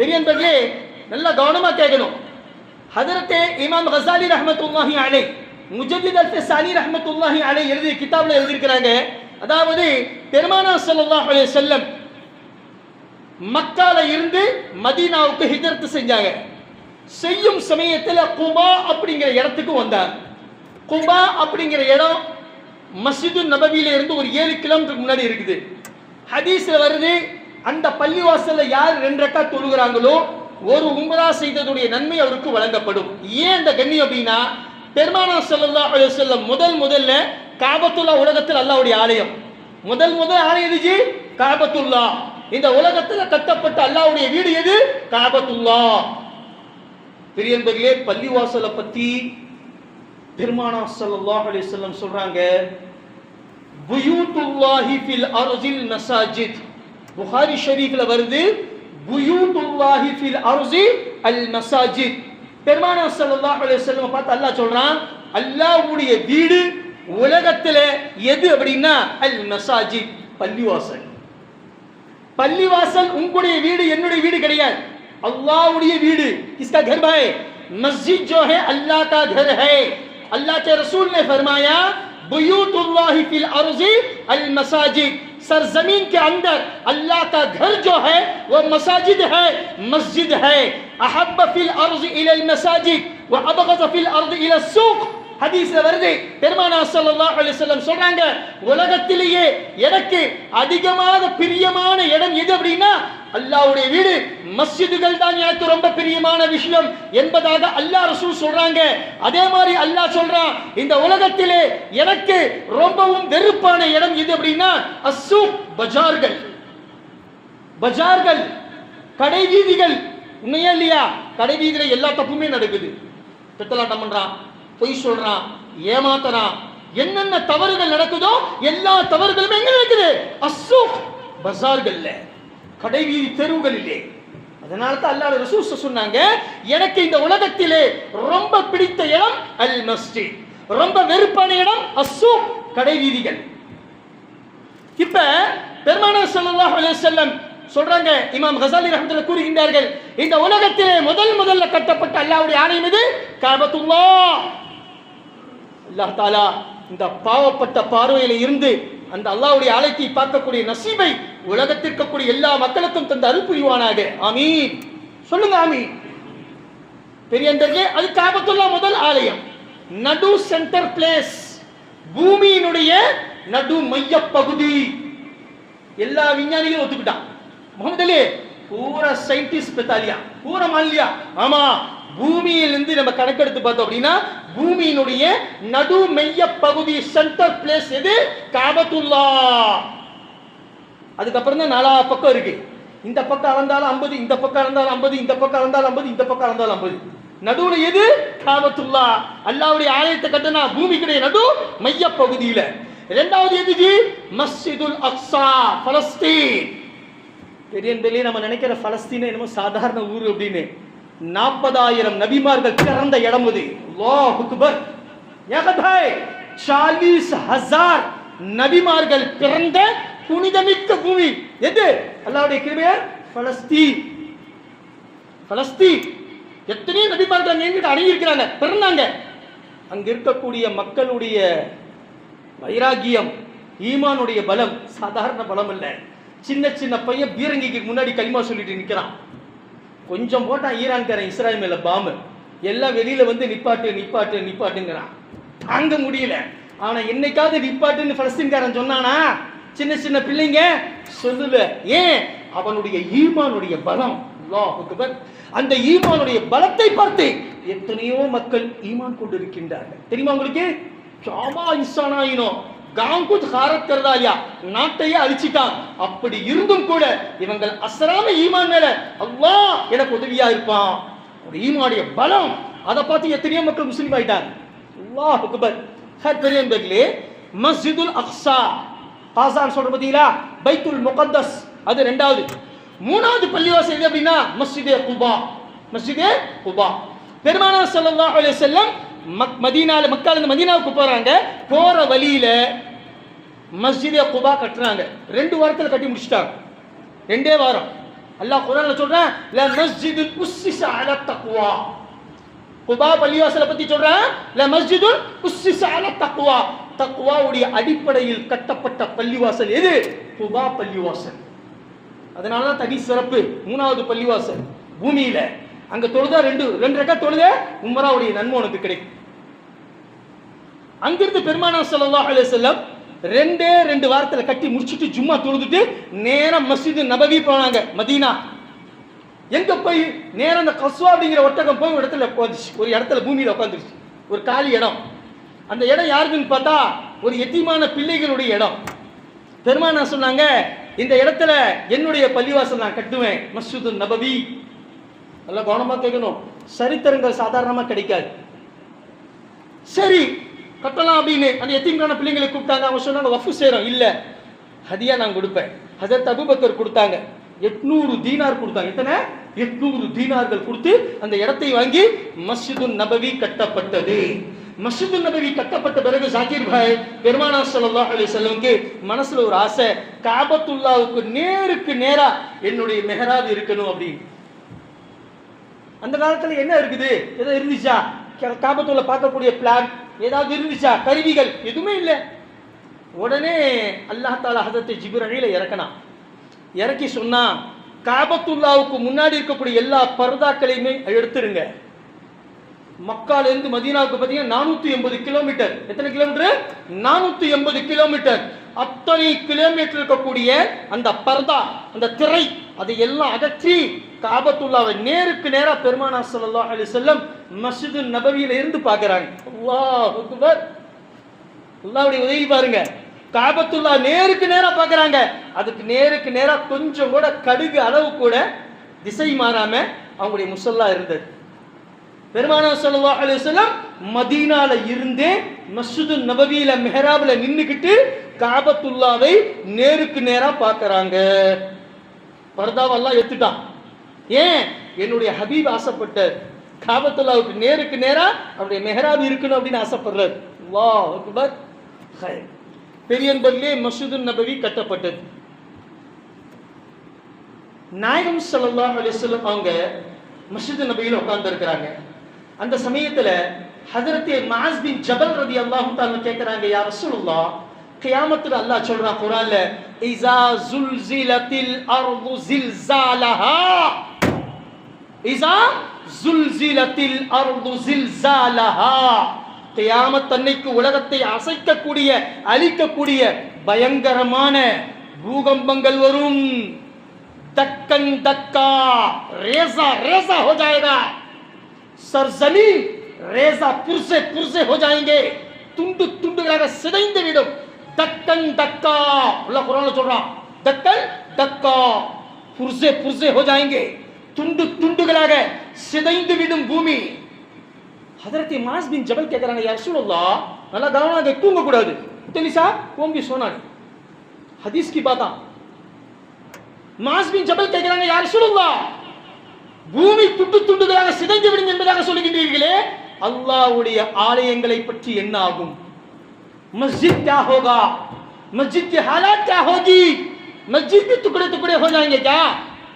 பெரியன்பர்களே நல்லா கவனமா கேட்கணும். ஹதரத்தே இமாம் ஹசாலி ரஹமத்துல்லாஹி அலை முஜத்தித் அல் சாலி ரஹமத்துல்லாஹி அலை எழுதிய கிதாப்ல எழுதியிருக்கிறாங்க. அதாவது பெருமானா சல்லாஹ் அலே செல்லம் மக்கால இருந்து மதீனாவுக்கு ஹிஜரத்து செஞ்சாங்க. செய்யும் சமயத்தில் குபா அப்படிங்கிற இடத்துக்கு வந்தார். குபா அப்படிங்கிற இடம் மஸ்ஜிது நபவியில இருந்து ஒரு ஏழு கிலோமீட்டருக்கு முன்னாடி இருக்குது. ஹதீஸ்ல வருது அந்த பள்ளிவாசல்ல யார் ரெண்டு ரெக்கா தொழுகிறாங்களோ ஒரு உம்ரா செய்ததுடைய நன்மை அவருக்கு வழங்கப்படும். ஏன் அந்த கண்ணியம் அப்படின்னா பெருமானா செல்லா அலைஹி முதல் முதல்ல காபத்துல்லா உலகத்தில் அல்லாவுடைய ஆலயம். முதல் முதல் ஆலயம் எதுஜி காபத்துல்லா. இந்த உலகத்துல கட்டப்பட்ட அல்லாவுடைய வீடு எது? காபத்துல்லா. பெரியன்பர்களே பள்ளிவாசலை பத்தி பெருமானா ஸல்லல்லாஹு அலி வஸல்லம் சொல்றாங்க புயூத்துல்லாஹி ஃபில் அர்ஸில் மசாஜித். بخاری شریف لورد، بیوت اللہ فی الارض المساجد. پرمانہ صلی اللہ علیہ وسلم پات اللہ چھوڑ رہا اللہ اوڑی دیڑ ولگتل ہے یدو ابڑینا المساجد پلی واسل پلی واسل ان کو ڈی ویڑ ینڈی ویڑ کریا ہے اللہ اوڑی ویڑ کس کا گھر بھائے مسجد جو ہے اللہ کا گھر ہے اللہ کے رسول نے فرمایا بیوت اللہ فی الارض المساجد सरजमीन के अंदर अल्लाह का घर जो है वो मसाजिद है मस्जिद है अहब फिल अर्ज़ इला अल मसाजिद व अबगज़ फिल अर्ज़ इला सूक ஹதீஸ்ல வருது. பெருமானா ஸல்லல்லாஹு அலைஹி வஸல்லம் சொல்றாங்க உலகத்திலேயே எனக்கு அதிகமாக பிரியமான இடம் எது அப்படின்னா அல்லாவுடைய வீடு. மஸ்ஜிதுகள் தான் எனக்கு ரொம்ப பிரியமான விஷயம் என்பதாக அல்லாஹ் ரசூல் சொல்றாங்க. அதே மாதிரி அல்லாஹ் சொல்றான் இந்த உலகத்திலே எனக்கு ரொம்பவும் வெறுப்பான இடம் எது அப்படின்னா அஸ்ஸூக் பஜார்கள். பஜார்கள் கடை வீதிகள் உண்மையா இல்லையா? கடை வீதியில எல்லா தப்புமே நடக்குது. பித்தலாட்டம் பண்றான். பொய் சொல்றான் ஏமாத்துறான் என்னென்ன தவறுகள் நடக்குதோ எல்லா தவறுகளுமே எங்க நடக்குது? அசூக் பஜார்கள்ல கடைவீதி தெருவுகள் தெருவுகளிலே. அதனால தான் அல்லாஹ் ரசூல் சொன்னாங்க எனக்கு இந்த உலகத்திலே ரொம்ப பிடித்த இடம் அல் மஸ்ஜித். ரொம்ப வெறுப்பான இடம் அசூக் கடைவீதிகள். இப்ப பெருமானார் ஸல்லல்லாஹு அலைஹி சொல்றாங்க இமாம் ஹசாலி ரஹ்மத்துல்லாஹி கூறுகின்றார்கள் இந்த உலகத்திலே முதல் முதல்ல கட்டப்பட்ட அல்லாவுடைய ஆணையம் இது காபத்துல்லா அல்லாஹ் தாலா இந்த பாவப்பட்ட பார்வையில இருந்து அந்த அல்லாவுடைய ஆலயத்தை பார்க்கக்கூடிய நசீபை உலகத்திற்கக்கூடிய இருக்கக்கூடிய எல்லா மக்களுக்கும் தந்த அருள் புரிவானாக. ஆமீன். சொல்லுங்க ஆமீன். பெரியந்தர்களே அது காபத்துல்லா முதல் ஆலயம். நடு சென்டர் பிளேஸ் பூமியினுடைய நடு மைய பகுதி எல்லா விஞ்ஞானிகளும் ஒத்துக்கிட்டான். முகமது அலி பூரா சயின்டிஸ்ட் பெத்தாலியா? பூரா மாலியா ஆமா பூமியிலிருந்து நம்ம கணக்கெடுத்து பார்த்தோம் அப்படின்னா பூமியினுடைய நடு மெய்ய பகுதி சென்டர் பிளேஸ் எது? காபத்துல்லா. அதுக்கப்புறம் தான் நாலா பக்கம் இருக்கு. இந்த பக்கம் அளந்தாலும் ஐம்பது இந்த பக்கம் அளந்தாலும் ஐம்பது இந்த பக்கம் அளந்தாலும் ஐம்பது இந்த பக்கம் அளந்தாலும் ஐம்பது. நடுவுல எது? காபத்துல்லா. அல்லாவுடைய ஆலயத்தை கட்டினா பூமிக்குடைய நடு மைய பகுதியில. இரண்டாவது எதுஜி? மஸ்ஜிதுல் அக்ஸா பலஸ்தீன். பெரியன்பெளியே நம்ம நினைக்கிற பலஸ்தீன் என்னமோ சாதாரண ஊர் அப்படின்னு. நாற்பதாயிரம் நபிமார்கள் பிறந்த இடம் அது. சாலிஸ் ஹசார் நபிமார்கள் பிறந்த புனிதமிக்க பூமி. எது? அல்லாவுடைய கிருபையார் பலஸ்தீன். பலஸ்தீன். எத்தனையோ நபிமார்கள் அங்க எங்கிட்ட அணுகியிருக்கிறாங்க பிறந்தாங்க. அங்க இருக்கக்கூடிய மக்களுடைய வைராகியம் ஈமானுடைய பலம் சாதாரண பலம் இல்ல சின்ன சின்ன பையன் பீரங்கிக்கு முன்னாடி களிமா சொல்லிட்டு நிக்கிறான். கொஞ்சம் போட்டான் ஈரான்காரன் இஸ்ராயல் மேல பாம்பு எல்லாம் வெளியில வந்து நிப்பாட்டு நிப்பாட்டு நிப்பாட்டுங்கிறான். தாங்க முடியல. ஆனால் என்னைக்காவது நிப்பாட்டுன்னு பலஸ்தீன்காரன் சொன்னானா? சின்ன சின்ன பிள்ளைங்க சொல்லல. ஏன்? அவனுடைய ஈமானுடைய பலம். அந்த ஈமானுடைய பலத்தை பார்த்து எத்தனையோ மக்கள் ஈமான் கொண்டு இருக்கின்றார்கள் தெரியுமா உங்களுக்கு? சாமா ஆயினோம் காம் குத் ஹாரத் கர்தாயா நாட்டையே அழிச்சிட்டான். அப்படி இருந்தும் கூட இவங்கள் அசராம ஈமான் மேல அல்லா எனக்கு உதவியா இருப்பான். ஒரு ஈமானுடைய பலம். அதை பார்த்து எத்தனையோ மக்கள் முஸ்லீம் ஆயிட்டாங்க. அல்லாஹ் அக்பர். ஹர் பெரியன்பர்களே மஸ்ஜிதுல் அக்ஸா. காசான் சொல்ற பார்த்தீங்களா பைத்துல் முகத்தஸ். அது ரெண்டாவது. மூணாவது பள்ளிவாசல் எது அப்படின்னா? மஸ்ஜிதே குபா. மஸ்ஜிதே குபா. பெருமானா சல்லா அலே செல்லம் மக் மதீனால மக்கள் இருந்து மதீனாவுக்கு போறாங்க. போற வழியில மஸ்ஜிதே குபா கட்டுறாங்க. ரெண்டு வாரத்தில் கட்டி முடிச்சிட்டாங்க. ரெண்டே வாரம். அல்லாஹ் குரான்ல சொல்றான் ல மஸ்ஜிதுல் உஸ்ஸிஸ அல தக்வா. குபா பள்ளிவாசல பத்தி சொல்றான் ல மஸ்ஜிதுல் உஸ்ஸிஸ அல தக்வா. தக்வாவுடைய அடிப்படையில் கட்டப்பட்ட பள்ளிவாசல் எது? குபா பள்ளிவாசல். அதனால தான் தனி சிறப்பு. மூணாவது பள்ளிவாசல். பூமியில. அங்க தொழுதா ரெண்டு ரெண்டு ரெக்கா தொழுத உமராவுடைய நன்மை உனக்கு கிடைக்கும். அங்கிருந்து பெருமானா சல்லா அலி செல்லம் ரெண்டே ரெண்டு வாரத்தில் கட்டி முடிச்சுட்டு ஜும்மா தொழுதுட்டு நேரம் மஸ்ஜித் நபவி போனாங்க மதீனா. எங்க போய் நேரம் அந்த கஸ்வா அப்படிங்கிற ஒட்டகம் போய் ஒரு இடத்துல உட்காந்துச்சு ஒரு இடத்துல பூமியில் உட்காந்துருச்சு. ஒரு காலி இடம். அந்த இடம் யாருக்குன்னு பார்த்தா ஒரு எத்தியமான பிள்ளைகளுடைய இடம். பெருமானா சொன்னாங்க இந்த இடத்துல என்னுடைய பள்ளிவாசல் நான் கட்டுவேன் மஸ்ஜிது நபவி. நல்லா கவனமாக கேட்கணும். சரித்திரங்கள் சாதாரணமா கிடைக்காது. சரி கட்டலாம் அப்படின்னு அந்த எத்தீம்கான பிள்ளைங்களை கூப்பிட்டாங்க. அவங்க சொன்னாங்க வஃபு செய்கிறோம் இல்லை. ஹதியா நான் கொடுப்பேன். ஹஜரத் அபுபக்கர் கொடுத்தாங்க. எட்நூறு தீனார் கொடுத்தாங்க. எத்தனை? எட்நூறு தீனார்கள் கொடுத்து அந்த இடத்தை வாங்கி மஸ்ஜிது நபவி கட்டப்பட்டது. மஸ்ஜிது நபவி கட்டப்பட்ட பிறகு ஜாகிர் பாய் பெருமானா சல்லா அலி வஸல்லம்க்கு மனசுல ஒரு ஆசை காபத்துல்லாவுக்கு நேருக்கு நேரா என்னுடைய மெஹராப் இருக்கணும் அப்படின்னு. அந்த காலத்தில் என்ன இருக்குது? ஏதோ இருந்துச்சா? காபத்தூரில் பார்க்கக்கூடிய பிளான் ஏதாவது இருந்துச்சா? கருவிகள்? எதுவுமே இல்லை. உடனே அல்லாஹ் தாலா ஹதத்தை ஜிப்ரீல இறக்கினான். இறக்கி சொன்னால் காபத்துல்லாவுக்கு முன்னாடி இருக்கக்கூடிய எல்லா பர்தாக்களையுமே எடுத்துருங்க. மக்காலேருந்து மதீனாவுக்கு பார்த்தீங்கன்னா நானூற்றி எண்பது கிலோமீட்டர் எத்தனை கிலோமீட்டர் நானூற்றி எண்பது கிலோமீட்டர் அத்தனை கிலோமீட்டர் இருக்கக்கூடிய அந்த பர்தா அந்த திரை அதை எல்லாம் அகற்றி காபத்துள்ளாவை நேருக்கு நேரா பெருமானா ஸல்லல்லாஹு அலி செல்லம் மஸ்ஜிது நபவியில இருந்து பார்க்கறாங்க உதவி பாருங்க. காபத்துள்ளா நேருக்கு நேரா பாக்குறாங்க அதுக்கு நேருக்கு நேரா கொஞ்சம் கூட கடுகு அளவு கூட திசை மாறாம அவங்களுடைய முசல்லா இருந்தது. பெருமானா ஸல்லல்லாஹு அலி செல்லம் மதீனால இருந்தே மஸ்ஜிது நபவியில மெஹராபில் நின்றுக்கிட்டு காபத்துல்லாவை நேருக்கு நேரா பார்க்குறாங்க. பர்தாவெல்லாம் எடுத்துட்டான். ஏன்? என்னுடைய ஹபீப் ஆசைப்பட்ட காபத்துல்லாவுக்கு நேருக்கு நேரா அவருடைய மெஹராப் இருக்கணும் அப்படின்னு ஆசைப்படுறார். வா அக்பர். பெரியன்பர்லே மசூது நபவி கட்டப்பட்டது. நாயகம் ஸல்லல்லாஹு அலைஹி அவங்க மஸ்ஜித் நபியில் உட்கார்ந்துருக்கிறாங்க. அந்த சமயத்தில் ஹதரத்தே மாஸ் பின் ஜபல் ரதி அல்லாஹும் தாலா கேட்குறாங்க யா ரசூலுல்லாஹ் கியாமத்துல அல்லாஹ் சொல்றான் குர்ஆன்ல இஸா ஜுல்சிலத்தில் அர்து ஜில்சாலஹா இஸா ஜுல்சிலத்தில் அர்து ஜில்சாலஹா கியாமத் அன்னைக்கு உலகத்தை அசைக்கக்கூடிய அழிக்கக்கூடிய பயங்கரமான பூகம்பங்கள் வரும் दक्कन दक्का रेजा रेजा हो जाएगा सरजमीन रेजा पुरसे पुरसे हो जाएंगे துண்டு துண்டுகளாக சிதைந்து விடும் தத்தன் தக்கா. உள்ள குரான் சொல்றான். தத்தன் தக்கா. புருஷே புருஷே ஹோ ஜாயங்கே. துண்டு துண்டுகளாக சிதைந்து விடும் பூமி. ஹதரத்தி மாஸ் பின் ஜபல் கேட்குறாங்க யார் சொல்லலா நல்லா கவனமாக அதை தூங்கக்கூடாது தெலிசா ஓம்பி சொன்னாரு. ஹதீஸ் கி பாத்தா. மாஸ் பின் ஜபல் கேட்குறாங்க யார் சொல்லலா பூமி துண்டு துண்டுகளாக சிதைந்து விடும் என்பதாக சொல்லுகின்றீர்களே அல்லாவுடைய ஆலயங்களை பற்றி என்ன ஆகும் मस्जिद क्या होगा मस्जिद की हालात क्या होगी मस्जिद भी टुकड़े टुकड़े हो जाएंगे क्या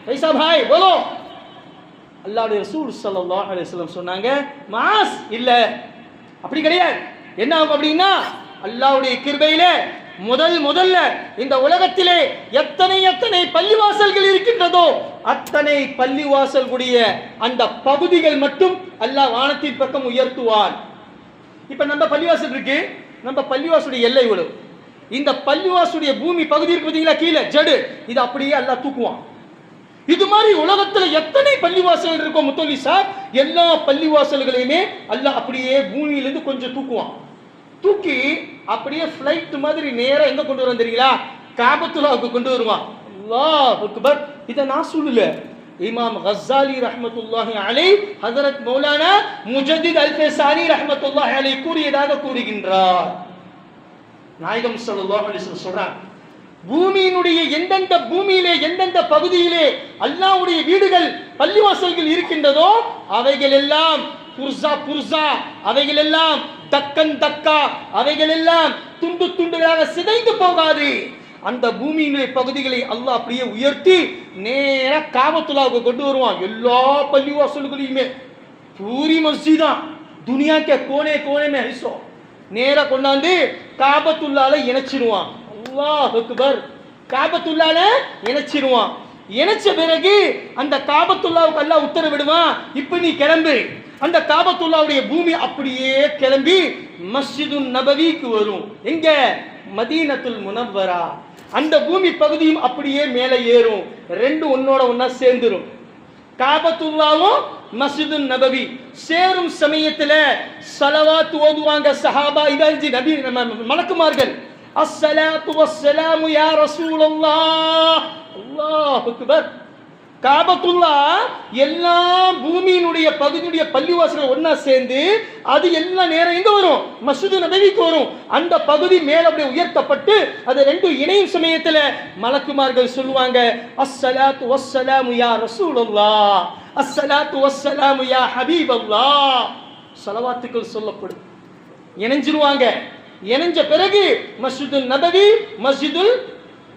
ऐसा भाई बोलो அல்லாஹ்வுடைய ரசூல் ஸல்லல்லாஹு அலைஹி வஸல்லம் சொன்னாங்க மாஸ் இல்ல அப்படி கிடையாது என்ன ஆகும் அப்படின்னா அல்லாஹ்வுடைய கிருபையிலே முதல் முதல்ல இந்த உலகத்திலே எத்தனை எத்தனை பள்ளிவாசல்கள் இருக்கின்றதோ அத்தனை பள்ளிவாசல்களுடைய அந்த பகுதிகள் மட்டும் அல்லாஹ் வானத்தின் பக்கம் உயர்த்துவான் இப்ப நம்ம பள்ளிவாசல் இருக்கு நம்ம பள்ளிவாசலுடைய எல்லை இவ்வளவு இந்த பள்ளிவாசலுடைய பூமி பகுதி இருக்கு பார்த்தீங்களா? கீழே ஜடு. இது அப்படியே எல்லாம் தூக்குவான். இது மாதிரி உலகத்துல எத்தனை பள்ளிவாசல்கள் இருக்கோ முத்தொலி சார் எல்லா பள்ளிவாசல்களையுமே அல்ல அப்படியே பூமியிலிருந்து கொஞ்சம் தூக்குவான். தூக்கி அப்படியே ஃப்ளைட் மாதிரி நேராக எங்க கொண்டு வரும் தெரியுங்களா? காபத்துலாவுக்கு கொண்டு வருவான். அல்லாஹ் அக்பர். இதை நான் சொல்லல. இமாம் ஹஸ்ஸாலி ரஹமத்துல்லாஹி அலை ஹசரத் மௌலானா முஜதித் அல்ஃபேசானி ரஹமத்துல்லாஹி அலை கூறியதாக கூறுகின்றார். நாயகம் சல்லாஹ் அலைஹி சொல்றாங்க பூமியினுடைய எந்தெந்த பூமியிலே எந்தெந்த பகுதியிலே அல்லாவுடைய வீடுகள் பள்ளிவாசல்கள் இருக்கின்றதோ அவைகள் எல்லாம் புர்சா புர்சா அவைகள் எல்லாம் தக்கன் தக்கா அவைகள் எல்லாம் துண்டு துண்டுகளாக சிதைந்து போகாது. அந்த பூமியினுடைய பகுதிகளை அல்லாஹ் அப்படியே உயர்த்தி நேராக காபத்துலாவுக்கு கொண்டு வருவான். எல்லா பள்ளிவாசல்களையுமே. பூரி மஸ்ஜித். தான் கோனே கோனேமே மே ஹிஸ்ஸோ கொண்டாந்து காபத்துள்ளால இணைச்சிருவான். அல்லாஹ் அக்பர். காபத்துள்ளால இணைச்சிருவான். இணைச்ச பிறகு அந்த காபத்துல்லாவுக்கு அல்லாஹ் உத்தரவிடுவான் இப்போ நீ கிளம்பு. அந்த காபத்துல்லாவுடைய பூமி அப்படியே கிளம்பி மஸ்ஜிது நபவிக்கு வரும். எங்க? மதீனத்துல் முனவரா. அந்த பூமி பகுதியும் அப்படியே மேலே ஏறும். ரெண்டு ஒன்னோட ஒன்னா சேர்ந்துரும். காபத்துல்லாவும் மஸ்ஜிது நபவி சேரும் சமயத்தில் சலவாத் ஓதுவாங்க சஹாபா இதாஞ்சி நபி ம- மலக்குமார்கள் அஸ்ஸலாத்து வஸ்ஸலாமு யா ரசூலல்லாஹ். அல்லாஹ் அக்பர். காபத்துல்லா எல்லா பூமியினுடைய பகுதியுடைய பள்ளிவாசிகள் ஒன்னா சேர்ந்து அது எல்லா நேரம் எங்க வரும்? மசூது நபவிக்கு வரும். அந்த பகுதி மேல அப்படியே உயர்த்தப்பட்டு அது ரெண்டும் இணையும் சமயத்துல மலக்குமார்கள் சொல்லுவாங்க அஸ்ஸலாத்து வஸ்ஸலாமு யா ரசூலுல்லா அஸ்ஸலாத்து வஸ்ஸலாமு யா ஹபீபல்லா. சலவாத்துக்கள் சொல்லப்படும். இணைஞ்சிருவாங்க. இணைஞ்ச பிறகு மஸ்ஜிதுல் நபவி மஸ்ஜிதுல்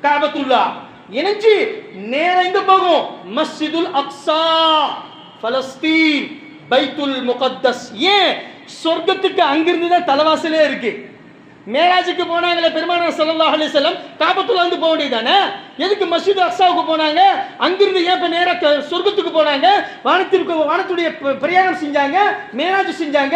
காபத்துல்லா. இணைஞ்சு நேர எங்க போகும். மஸ்ஜிதுல் அக்ஸா பலஸ்தீன் பைத்துல் முகத்தஸ். ஏன்? சொர்க்கத்துக்கு அங்கிருந்து தான் தலைவாசலே இருக்கு. மேராஜுக்கு போனாங்களே பெருமானார் சல்லா அலைஹி வஸல்லம் வந்து போக வேண்டியதானே எதுக்கு மஸ்ஜித் அக்ஸாவுக்கு போனாங்க? அங்கிருந்து ஏன் இப்ப நேரா சொர்க்கத்துக்கு போனாங்க? வானத்திற்கு வானத்துடைய பிரயாணம் செஞ்சாங்க மேராஜ் செஞ்சாங்க.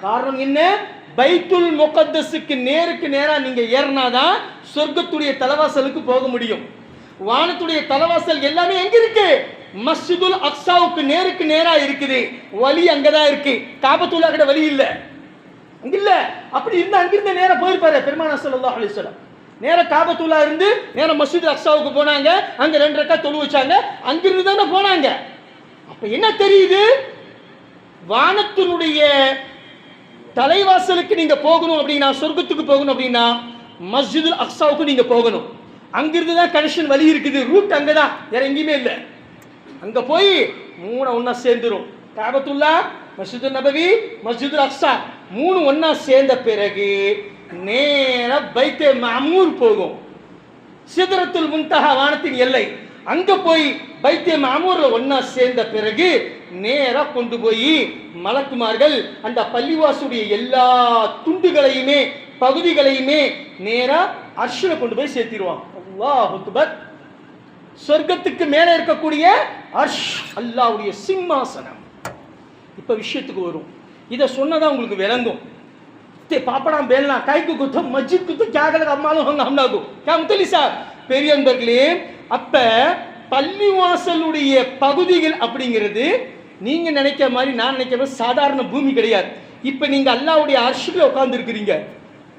காரணம் என்ன? பைத்துல் முகத்தஸுக்கு நேருக்கு நேராக நீங்க ஏறினாதான் சொர்க்கத்துடைய தலைவாசலுக்கு போக முடியும். வானத்துடைய தலைவாசல் எல்லாமே எங்க இருக்கு மஸ்ஜிதுல் அக்ஸாவுக்கு நேருக்கு நேரா இருக்குது. வழி அங்கதான் இருக்கு. காபத்துல்லா கிட்ட வழி இல்ல. அங்க இல்ல. அப்படி இருந்தா அங்கிருந்து நேரா போயிருப்பாரு பெருமானா ஸல்லல்லாஹு அலைஹி வஸல்லம். நேரா காபத்துல்லா இருந்து நேரம் மஸ்ஜித் அக்ஸாவுக்கு போனாங்க. அங்க ரெண்டு ரக்கா தொழு வச்சாங்க. அங்கிருந்து தானே போனாங்க. அப்ப என்ன தெரியுது? வானத்தினுடைய தலைவாசலுக்கு நீங்க போகணும் அப்படின்னா சொர்க்கத்துக்கு போகணும் அப்படின்னா மஸ்ஜிதுல் அக்ஸாவுக்கு நீங்க போகணும். அங்கிருந்து தான் கனெக்ஷன் வழி இருக்குது. ரூட் அங்கதான். வேற எங்கேயுமே இல்லை. அங்கே போய் மூணு ஒன்றா சேர்ந்துரும். காபத்துல்லா மஸ்ஜிது நபவி மஸ்ஜிதுல் அக்ஸா. மூணு ஒன்றா சேர்ந்த பிறகு நேராக பைத்தே மாமூர் போகும். சிதறத்துல் முன்தஹா வானத்தின் எல்லை. அங்கே போய் பைத்திய மாமூரில் ஒன்றா சேர்ந்த பிறகு நேராக கொண்டு போய் மலக்குமார்கள் அந்த பள்ளிவாசுடைய எல்லா துண்டுகளையுமே பகுதிகளையுமே நேராக அர்ஷனை கொண்டு போய் சேர்த்திடுவான் அல்லாஹுக்பத் சொர்க்கத்துக்கு மேலே இருக்கக்கூடிய அர்ஷ் அல்லாவுடைய சிம்மாசனம். இப்போ விஷயத்துக்கு வரும். இதை சொன்னதான் உங்களுக்கு விளங்கும். பாப்படாம் பேலாம் கைக்கு குத்தம் மஜ்ஜி குத்தம் கேட்கறது அம்மாலும் அம்னாகும். கேமத்தலி சார் பெரிய நண்பர்களே அப்ப பள்ளிவாசலுடைய பகுதிகள் அப்படிங்கிறது நீங்க நினைக்கிற மாதிரி நான் நினைக்கிற சாதாரண பூமி கிடையாது. இப்ப நீங்க அல்லாவுடைய அரசுல உட்கார்ந்து இருக்கிறீங்க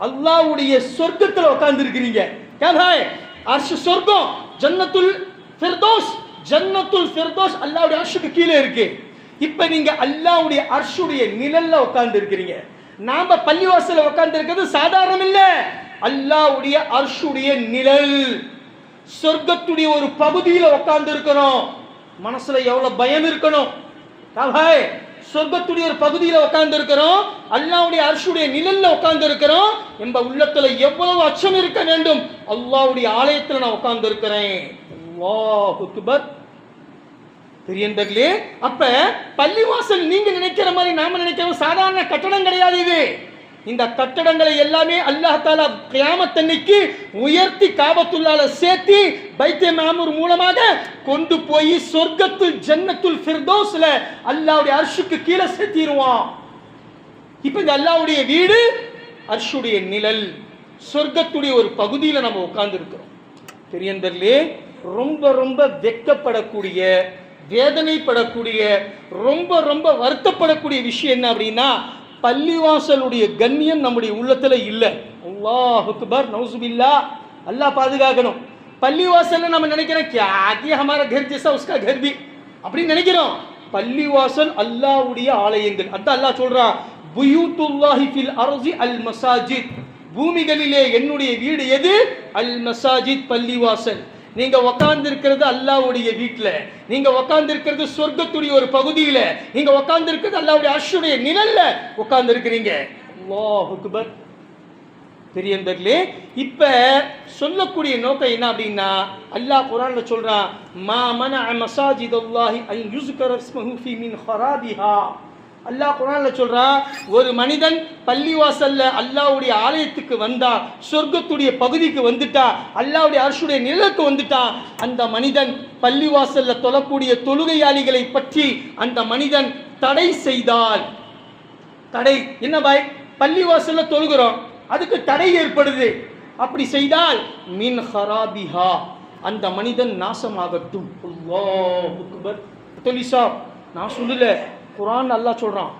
அல்லாவுடைய சொர்க்கத்துல உட்கார்ந்து இருக்கிறீங்க அரசு சொர்க்கம் ஜன்னத்துல் ஃபிர்தோஸ் ஜன்னத்துல் ஃபிர்தோஸ் அல்லாவுடைய அர்ஷுக்கு கீழே இருக்கு. இப்போ நீங்க அல்லாவுடைய அர்ஷுடைய நிழல்ல உட்கார்ந்து இருக்கிறீங்க நாம பள்ளிவாசல உட்கார்ந்து இருக்கிறது சாதாரணம் இல்ல அல்லாவுடைய அரசுடைய நிழல். சொர்க்கத்துடைய ஒரு பகுதியில் உட்கார்ந்து இருக்கிறோம் மனசுல எவ்வளவு பயம் இருக்கணும். சொர்க்கத்துடைய ஒரு பகுதியில உட்கார்ந்து இருக்கிறோம் அல்லாவுடைய அரசுடைய நிழல்ல உட்கார்ந்து இருக்கிறோம் எம்ப உள்ளத்துல எவ்வளவு அச்சம் இருக்க வேண்டும்? அல்லாவுடைய ஆலயத்துல நான் உட்கார்ந்து இருக்கிறேன் அல்லாஹ் பெரியன்பர்களே அப்ப பள்ளிவாசல் நீங்க நினைக்கிற மாதிரி நாம நினைக்கிற சாதாரண கட்டடம் கிடையாது இது. இந்த கட்டடங்களை எல்லாமே அல்லாஹ் தாலா கியாமத்தன்னைக்கு உயர்த்தி காபத்துள்ளால சேர்த்தி பைத்திய மாமூர் மூலமாக கொண்டு போய் சொர்க்கத்துல் ஜன்னத்துல் ஃபிர்தோஸ்ல அல்லாஹ்வுடைய அர்ஷுக்கு கீழே சேர்த்திடுவான். இப்போ இந்த அல்லாவுடைய வீடு அர்ஷுடைய நிழல் சொர்க்கத்துடைய ஒரு பகுதியில் நம்ம உட்கார்ந்து இருக்கிறோம் பெரியன்பர்களே ரொம்ப ரொம்ப வெக்கப்படக்கூடிய வேதனைப்படக்கூடிய ரொம்ப ரொம்ப வருத்தப்படக்கூடிய விஷயம் என்ன அப்படின்னா பள்ளிவாசலுடைய கண்ணியம் நம்முடைய உள்ளத்தில் இல்லை. அல்லாஹ் அக்பர் நவுசுபில்லா. அல்லாஹ் பாதுகாக்கணும். பள்ளிவாசல் நம்ம நினைக்கிறோம் கியாதி ஹமாரா கர் ஜெசா உஸ்கா கர்பி அப்படின்னு நினைக்கிறோம். பள்ளிவாசல் அல்லாவுடைய ஆலயங்கள். அதான் அல்லாஹ் சொல்றான் புயூத்துல்லாஹி ஃபில் அர்ஜி அல் மசாஜித். பூமிகளிலே என்னுடைய வீடு எது? அல் மசாஜித் பள்ளிவாசல். நீங்க உட்கார்ந்து அல்லாவுடைய அல்லாஹ்வுடைய நீங்க உட்கார்ந்திருக்கிறது சொர்க்கத்துடைய ஒரு பகுதியில. நீங்க உட்கார்ந்து இருக்கிறது அஷுடைய நிழல்ல உட்கார்ந்து இருக்கிறீங்க அல்லாஹ் இப்ப சொல்லக்கூடிய நோக்கம் என்ன அப்படின்னா அல்லாஹ் குரான்ல சொல்றான் மா மன மசாஜிதல்லாஹி அன் யுஸ்கர இஸ்மஹு ஃபீ மின் ஹராபிஹா. அல்லாஹ் குரான்ல சொல்றான் ஒரு மனிதன் பள்ளிவாசல்ல அல்லாவுடைய ஆலயத்துக்கு வந்தா சொர்க்கத்துடைய பகுதிக்கு வந்துட்டா அல்லாவுடைய அரசுடைய நிழலுக்கு வந்துட்டான் அந்த மனிதன் பள்ளிவாசல்ல தொழக்கூடிய தொழுகையாளிகளை பற்றி அந்த மனிதன் தடை செய்தால் தடை என்ன பாய்? பள்ளிவாசல்ல தொழுகிறோம் அதுக்கு தடை ஏற்படுது. அப்படி செய்தால் மின் ஹராபிஹா அந்த மனிதன் நாசமாகட்டும். அல்லாஹ் நான் சொல்லல. குரான் அல்லாஹ் சொல்றான்.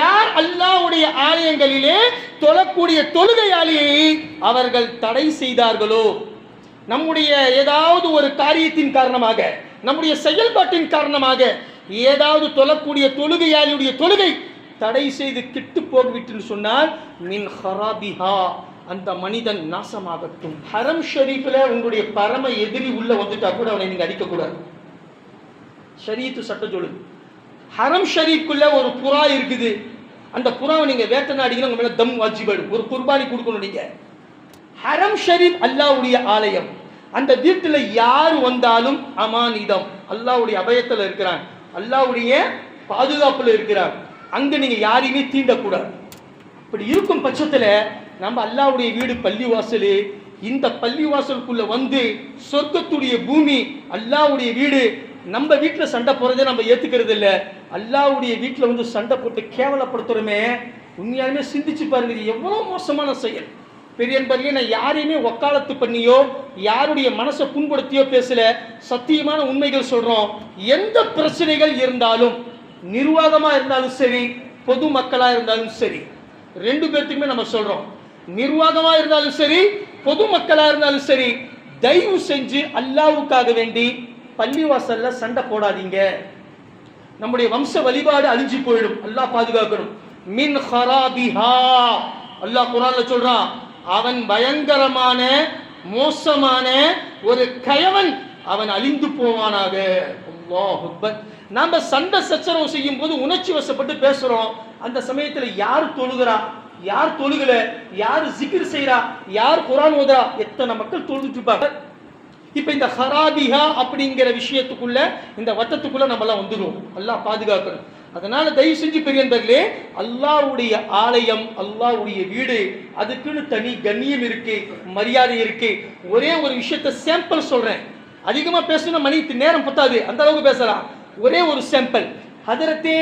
யார் அல்லாஹ்வுடைய ஆலயங்களிலே தொழக்கூடிய தொழுகையாளியை அவர்கள் தடை செய்தார்களோ? நம்முடைய ஏதாவது ஒரு காரியத்தின் காரணமாக நம்முடைய செயல்பாட்டின் காரணமாக ஏதாவது தொழக்கூடிய தொழுகையாளியுடைய தொழுகை தடை செய்து கிட்டு போய்விட்டுன்னு சொன்னால் மின் ஹராபிஹா அந்த மனிதன் நாசமாகட்டும். ஹரம் ஷரீஃபில் உங்களுடைய பரம எதிரி உள்ள வந்துட்டா கூட அவனை நீங்கள் அடிக்கக்கூடாது. ஷரீத்து சட்ட சொல்லுது. ஹரம் ஷரீஃப்குள்ள ஒரு புறா இருக்குது. அந்த புறாவை நீங்க வேட்டனாடிங்கன்னா உங்க மேல தம் வாஜிபாடு ஒரு குர்பானி கொடுக்கணும் நீங்க. ஹரம் ஷரீப் அல்லாஹ்வுடைய ஆலயம். அந்த வீட்டில் யார் வந்தாலும் அமானிதம். அல்லாவுடைய அபயத்தில் இருக்கிறான். அல்லாஹ்வுடைய பாதுகாப்புல இருக்கிறார் அங்க நீங்க யாரையுமே தீண்டக்கூடாது. அப்படி இருக்கும் பட்சத்தில் நம்ம அல்லாவுடைய வீடு பள்ளிவாசல் இந்த பள்ளிவாசலுக்குள்ள வந்து சொர்க்கத்துடைய பூமி அல்லாவுடைய வீடு நம்ம வீட்டில் சண்டை போறதே நம்ம ஏத்துக்கிறது இல்ல. அல்லாவுடைய வீட்டில் வந்து சண்டை போட்டு கேவலப்படுத்துகிறோமே உண்மையாலுமே சிந்திச்சு பாருங்க இது எவ்வளவு மோசமான செயல். பெரியன்பர்களே நான் யாரையுமே ஒக்காலத்து பண்ணியோ யாருடைய மனசை புண்படுத்தியோ பேசல. சத்தியமான உண்மைகள் சொல்றோம். எந்த பிரச்சனைகள் இருந்தாலும் நிர்வாகமா இருந்தாலும் சரி பொது மக்களா இருந்தாலும் சரி ரெண்டு பேர்த்துக்குமே நம்ம சொல்றோம். நிர்வாகமா இருந்தாலும் சரி பொதுமக்களாக இருந்தாலும் சரி தயவு செஞ்சு அல்லாவுக்காக வேண்டி பள்ளிவாசல்ல சண்டை போடாதீங்க. நம்முடைய வம்ச வழிபாடு அழிஞ்சு போயிடும். அல்லாஹ் பாதுகாக்கணும். மின் ஹராபிஹா. அல்லாஹ் குரான்ல சொல்றான் அவன் பயங்கரமான மோசமான ஒரு கயவன் அவன் அழிந்து போவானாக. நாம சண்டை சச்சரவு செய்யும் போது உணர்ச்சி வசப்பட்டு பேசுறோம். அந்த சமயத்துல யார் தொழுகிறா? யார் தொழுகல யார் ஜிகிர் செய்யறா யார் குரான் ஓதுறா எத்தனை மக்கள் தொழுதுட்டு இருப்பாங்க? இப்ப இந்த ஹராபிஹா அப்படிங்கிற விஷயத்துக்குள்ள இந்த வட்டத்துக்குள்ள நம்ம எல்லாம் வந்துடுவோம் பாதுகாக்கணும். அதனால தயவு செஞ்சு பெரியந்தர்களே அல்லாவுடைய ஆலயம் அல்லாவுடைய வீடு அதுக்குன்னு தனி கண்ணியம் இருக்கு மரியாதை இருக்கு. ஒரே ஒரு விஷயத்த சாம்பிள் சொல்றேன். அதிகமா பேசணும்னா மணிக்கு நேரம் பத்தாது. அந்த அளவுக்கு பேசலாம். ஒரே ஒரு சாம்பிள் அதரத்தே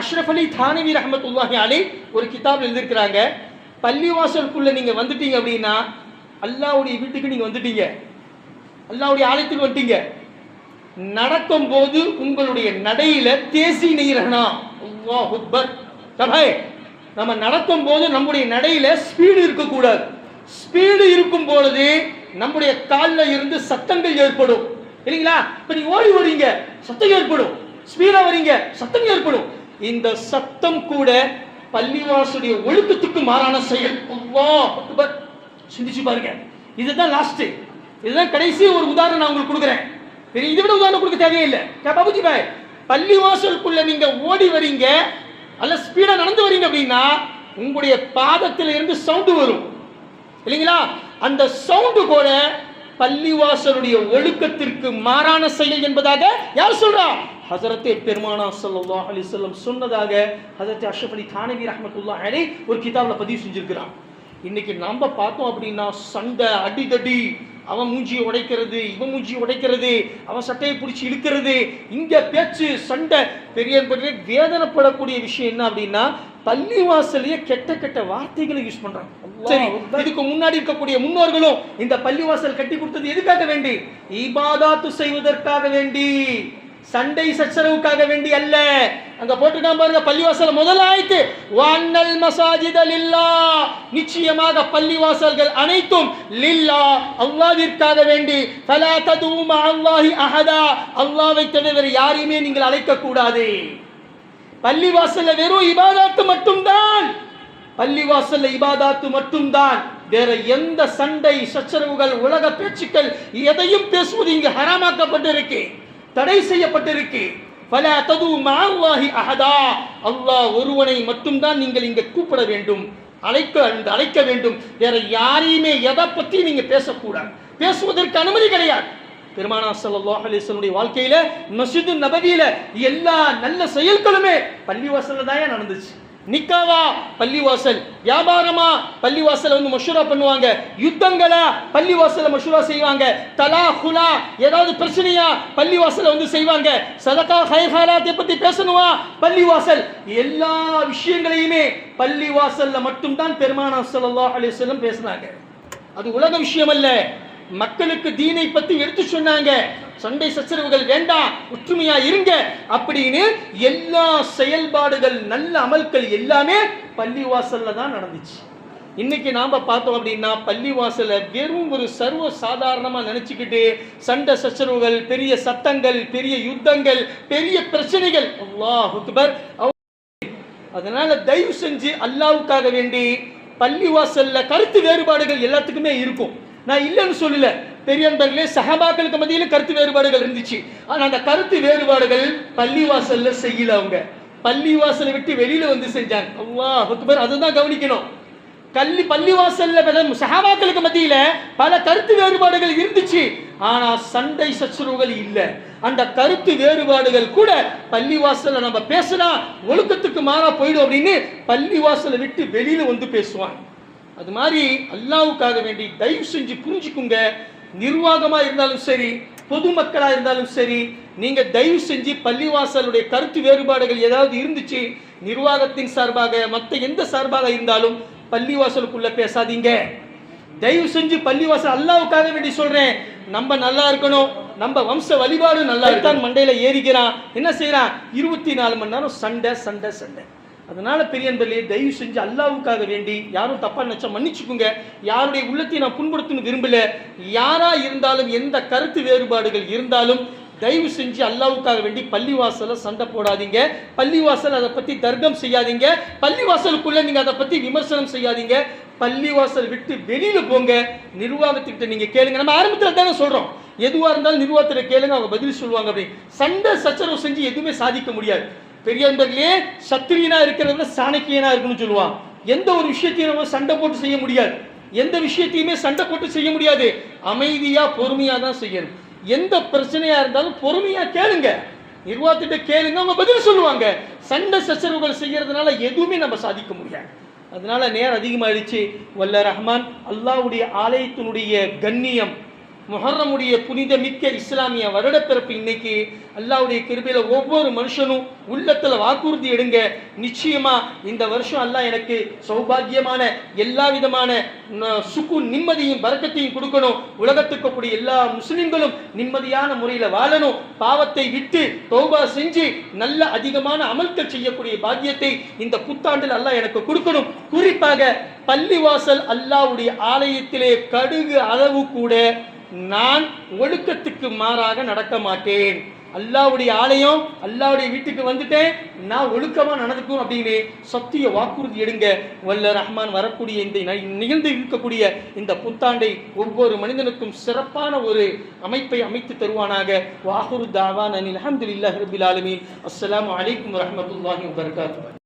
அஷ்ரஃப் அலி தானவி ரஹமத்துல்லாஹி அலி ஒரு கிதாப் எழுதியிருக்கிறாங்க. பள்ளிவாசலுக்குள்ளே நீங்கள் வந்துட்டீங்க அப்படின்னா அல்லாஹ்வுடைய வீட்டுக்கு நீங்கள் வந்துட்டீங்க. அல்லாவுடைய ஆலயத்துக்கு வந்துட்டீங்க. நடக்கும்போது உங்களுடைய நடையில தேசி நெய்ரனா நம்ம நடக்கும் போது நம்ம நம்முடைய நடையில ஸ்பீடு இருக்கக்கூடாது. ஸ்பீடு இருக்கும் பொழுது நம்முடைய காலில் இருந்து சத்தங்கள் ஏற்படும். இல்லைங்களா? இப்போ நீ ஓடி ஓடிங்க சத்தம் ஏற்படும். ஸ்பீடாக வரீங்க சத்தம் ஏற்படும். இந்த சத்தம் கூட பள்ளிவாசுடைய ஒழுக்கத்துக்கு மாறான செயல். சிந்திச்சு பாருங்க. இதுதான் லாஸ்ட் இதுதான் கடைசி ஒரு உதாரணம் நான் உங்களுக்கு கொடுக்குறேன். இதை விட உதாரணம் கொடுக்க தேவையில்லை. பாபுஜி பாய் பள்ளி வாசலுக்குள்ள நீங்க ஓடி வரீங்க அல்ல ஸ்பீடா நடந்து வரீங்க அப்படின்னா உங்களுடைய பாதத்தில் இருந்து சவுண்டு வரும். இல்லைங்களா? அந்த சவுண்டு கூட பள்ளிவாசலுடைய ஒழுக்கத்திற்கு மாறான செயல் என்பதாக யார் சொல்றா? ஹசரத்தே பெருமானா ஸல்லல்லாஹு அலைஹி வஸல்லம் சொன்னதாக ஹசரத் அஷ்ரஃப் அலி தானவி ரஹ்மத்துல்லாஹி அலைஹி ஒரு கிதாப்ல பதிவு செஞ்சிருக்கிறான். இன்னைக்கு நம்ம பார்த்தோம் அப்படின்னா சண்டை அடிதடி அவன் மூஞ்சியை உடைக்கிறது இவன் மூஞ்சியை உடைக்கிறது அவன் சட்டையை பிடிச்சி இழுக்கிறது இங்க பேச்சு சண்டை பெரிய பெரிய வேதனைப்படக்கூடிய விஷயம் என்ன அப்படின்னா பள்ளிவாசலையே கெட்ட கெட்ட வார்த்தைகளை யூஸ் பண்றாங்க சரி இதுக்கு முன்னாடி இருக்கக்கூடிய முன்னோர்களும் இந்த பள்ளிவாசல் கட்டி கொடுத்தது எதுக்காக வேண்டி? இபாதாத்து செய்வதற்காக வேண்டி. சண்டை சச்சரவுக்காக வேண்டி அல்ல. அங்க போட்டுட்டான் பாருங்க பள்ளிவாசல் முதல் ஆயிட்டு வான்னல் மசாஜித லில்லா. நிச்சயமாக பள்ளிவாசல்கள் அனைத்தும் லில்லா அல்லாவிற்காக வேண்டி. ஃபலா ததுவும் அல்லாஹி அஹதா. அல்லாவை தவிர யாரையுமே நீங்கள் அழைக்க கூடாது பள்ளிவாசல்ல வெறும் இபாதாத்து மட்டும்தான். பள்ளிவாசல்ல இபாதாத்து மட்டும்தான். வேற எந்த சண்டை சச்சரவுகள் உலக பேச்சுக்கள் எதையும் பேசுவது இங்கு ஹராமாக்கப்பட்டிருக்கு. தடை செய்யப்பட்டிருக்கு. பல தது மாவாஹி அஹதா. அல்லாஹ் ஒருவனை மட்டும்தான் நீங்கள் இங்கே கூப்பிட வேண்டும். அழைக்க அழைக்க வேண்டும். வேற யாரையுமே எதை பற்றி நீங்கள் பேசக்கூடாது. பேசுவதற்கு அனுமதி கிடையாது. பெருமானா ஸல்லல்லாஹு அலைஹி வஸல்லம் வாழ்க்கையில மஸ்ஜிது எல்லா நல்ல செயல்களுமே பள்ளிவாசல்ல தான் நடந்துச்சு. நிக்காவா? பள்ளிவாசல். வியாபாரமா? பள்ளிவாசல்ல வந்து மஷூரா பண்ணுவாங்க. யுத்தங்களா? பள்ளிவாசல மஷூரா செய்வாங்க. தலா ஹுலா ஏதாவது பிரச்சனையா? பள்ளிவாசல வந்து செய்வாங்க. சதகா ஹைஹாலாத்தை பத்தி பேசணுமா? பள்ளிவாசல். எல்லா விஷயங்களையுமே பள்ளிவாசல்ல மட்டும்தான் பெருமானா ஸல்லல்லாஹு அலிஸ்லம் பேசினாங்க. அது உலக விஷயம் அல்ல மக்களுக்கு தீனை பத்தி எடுத்து சொன்னாங்க. சண்டை சச்சரவுகள் வேண்டாம் ஒற்றுமையா இருங்க. அப்படின்னு எல்லா செயல்பாடுகள் நல்ல அமல்கள் எல்லாமே பள்ளிவாசல்ல தான் நடந்துச்சு. இன்னைக்கு நாம பார்த்தோம் அப்படின்னா பள்ளிவாசல வெறும் ஒரு சர்வ சாதாரணமா நினைச்சுக்கிட்டு சண்டை சச்சரவுகள் பெரிய சத்தங்கள் பெரிய யுத்தங்கள் பெரிய பிரச்சனைகள் அல்லாஹ் அதனால தயவு செஞ்சு அல்லாவுக்காக வேண்டி பள்ளிவாசல்ல கருத்து வேறுபாடுகள் எல்லாத்துக்குமே இருக்கும். நான் இல்லைன்னு சொல்லல. பெரியன்பர்களே சகபாக்களுக்கு மத்தியில கருத்து வேறுபாடுகள் இருந்துச்சு. ஆனா அந்த கருத்து வேறுபாடுகள் பள்ளிவாசல்ல செய்யல அவங்க. பள்ளிவாசலை விட்டு வெளியில வந்து செஞ்சாங்க. அல்லாஹ் அக்பர் அதுதான் கவனிக்கணும். கல்வி பள்ளிவாசல்ல சகாபாக்களுக்கு மத்தியில பல கருத்து வேறுபாடுகள் இருந்துச்சு. ஆனா சண்டை சச்சரவுகள் இல்லை. அந்த கருத்து வேறுபாடுகள் கூட பள்ளிவாசல்ல நம்ம பேசினா ஒழுக்கத்துக்கு மாறா போயிடும் அப்படின்னு பள்ளிவாசலை விட்டு வெளியில வந்து பேசுவாங்க. அது மாதிரி அல்லாவுக்காக வேண்டி தயவு செஞ்சு புரிஞ்சுக்குங்க. நிர்வாகமா இருந்தாலும் சரி பொதுமக்களா இருந்தாலும் சரி நீங்க தயவு செஞ்சு பள்ளிவாசலுடைய கருத்து வேறுபாடுகள் ஏதாவது இருந்துச்சு நிர்வாகத்தின் சார்பாக மற்ற எந்த சார்பாக இருந்தாலும் பள்ளிவாசலுக்குள்ள பேசாதீங்க. தயவு செஞ்சு பள்ளிவாசல் அல்லாவுக்காக வேண்டி சொல்றேன். நம்ம நல்லா இருக்கணும் நம்ம வம்ச வழிபாடு நல்லா இருக்கான் மண்டையில ஏறிக்கிறான் என்ன செய்யறான்? இருபத்தி நாலு மணி நேரம் சண்டை சண்டை சண்டை. அதனால பெரியன்பர்களே தயவு செஞ்சு அல்லாவுக்காக வேண்டி யாரும் தப்பா நினைச்சா மன்னிச்சுக்குங்க. யாருடைய உள்ளத்தை நான் புண்படுத்தணும் விரும்பல. யாரா இருந்தாலும் எந்த கருத்து வேறுபாடுகள் இருந்தாலும் தயவு செஞ்சு அல்லாவுக்காக வேண்டி பள்ளிவாசலை சண்டை போடாதீங்க. பள்ளிவாசல் அதை பத்தி தர்க்கம் செய்யாதீங்க. பள்ளிவாசலுக்குள்ள நீங்க அதை பத்தி விமர்சனம் செய்யாதீங்க. பள்ளிவாசல் விட்டு வெளியில போங்க. நிர்வாகத்துக்கிட்ட நீங்க கேளுங்க. நம்ம ஆரம்பத்தில் தானே சொல்றோம். எதுவா இருந்தாலும் நிர்வாகத்தில் கேளுங்க. அவங்க பதில் சொல்லுவாங்க அப்படி சண்டை சச்சரவு செஞ்சு எதுவுமே சாதிக்க முடியாது. பெரியவர்களே சத்திரியனா இருக்கிறத சாணக்கியனா இருக்கணும்னு சொல்லுவான். எந்த ஒரு விஷயத்தையும் நம்ம சண்டை போட்டு செய்ய முடியாது. எந்த விஷயத்தையுமே சண்டை போட்டு செய்ய முடியாது. அமைதியா பொறுமையா தான் செய்யணும். எந்த பிரச்சனையா இருந்தாலும் பொறுமையா கேளுங்க. நிர்வாகத்திட்ட கேளுங்க அவங்க பதில் சொல்லுவாங்க. சண்டை சச்சரவுகள் செய்யறதுனால எதுவுமே நம்ம சாதிக்க முடியாது. அதனால நேரம் அதிகமாயிடுச்சு. வல்ல ரஹ்மான் அல்லாஹ்வுடைய ஆலயத்தினுடைய கண்ணியம் முஹர்ரமுடைய புனித மிக்க இஸ்லாமிய வருடப்பிறப்பு இன்னைக்கு அல்லாவுடைய கிருபையில் ஒவ்வொரு மனுஷனும் உள்ளத்தில் வாக்குறுதி எடுங்க. நிச்சயமா இந்த வருஷம் அல்லாஹ் எனக்கு சௌபாகியமான எல்லா விதமான சுக்கு நிம்மதியும் பறக்கத்தையும் கொடுக்கணும். உலகத்துக்கு கூடிய எல்லா முஸ்லிம்களும் நிம்மதியான முறையில் வாழணும். பாவத்தை விட்டு தௌபா செஞ்சு நல்ல அதிகமான அமல்கள் செய்யக்கூடிய பாக்கியத்தை இந்த புத்தாண்டில் அல்லாஹ் எனக்கு கொடுக்கணும். குறிப்பாக பள்ளிவாசல் அல்லாஹ்வுடைய ஆலயத்திலே கடுகு அளவு கூட நான் ஒழுக்கத்துக்கு மாறாக நடக்க மாட்டேன். அல்லாவுடைய ஆலயம் அல்லாவுடைய வீட்டுக்கு வந்துட்டேன். நான் ஒழுக்கமாக நடந்துக்கும் அப்படின்னு சத்திய வாக்குறுதி எடுங்க. வல்ல ரஹ்மான் வரக்கூடிய இந்த நிகழ்ந்து இருக்கக்கூடிய இந்த புத்தாண்டை ஒவ்வொரு மனிதனுக்கும் சிறப்பான ஒரு அமைப்பை அமைத்து தருவானாக. வாகுரு தாவான் அனில் அஹமதுல்லாஹ் ரபில் ஆலமீன். அஸ்லாம் அலைக்கும் வரமத்துல்லாஹி வபரகாத்துஹு.